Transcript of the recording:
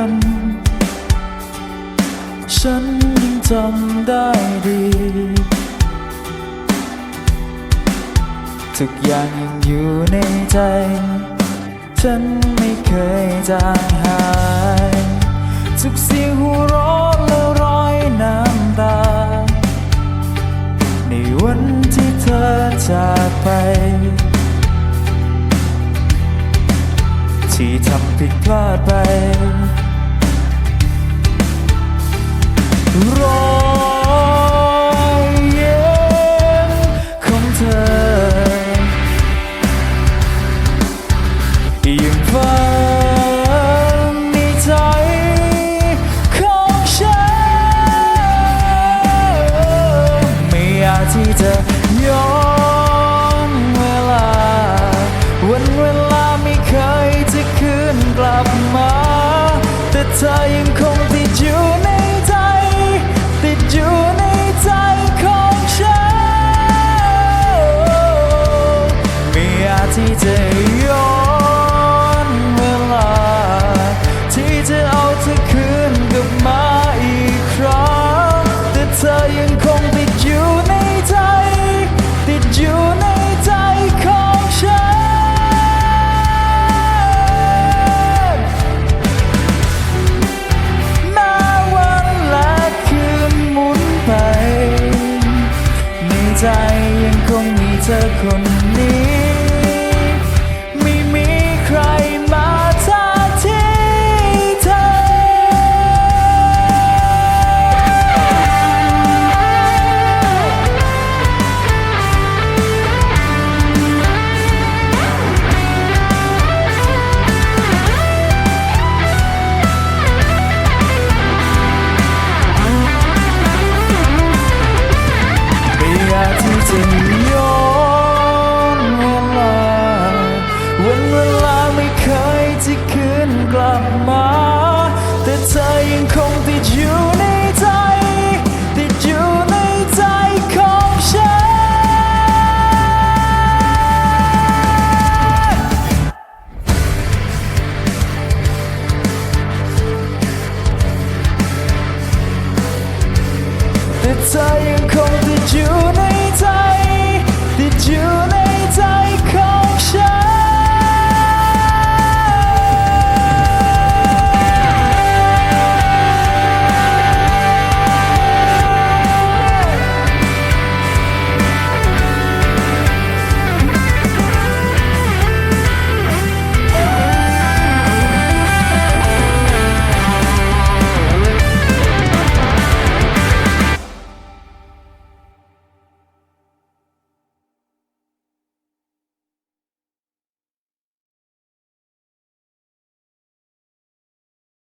ัน ฉันยังจำได้ดี ทุกอย่างยังอยู่ในใจ ฉันไม่เคยจางหาย ทุกเสียงหัวเราะและรอยน้ำตา ในวันที่เธอจากไปที่ทำผิดพลาดไป ฝังในใจของฉันไม่อาจที่จะย้อนเวลา วันเวลาไม่เคยจะคืนกลับมา ยังคงติดอยู่ในใจ ติดอยู่ในใจของฉันแม้วันและคืนหมุนไป ในใจยังคงมีเธอคนนี้ มาแต่เธอยังคงติดอยู่ในใจ ติดอยู่ในใจของฉัน แต่เธอยัง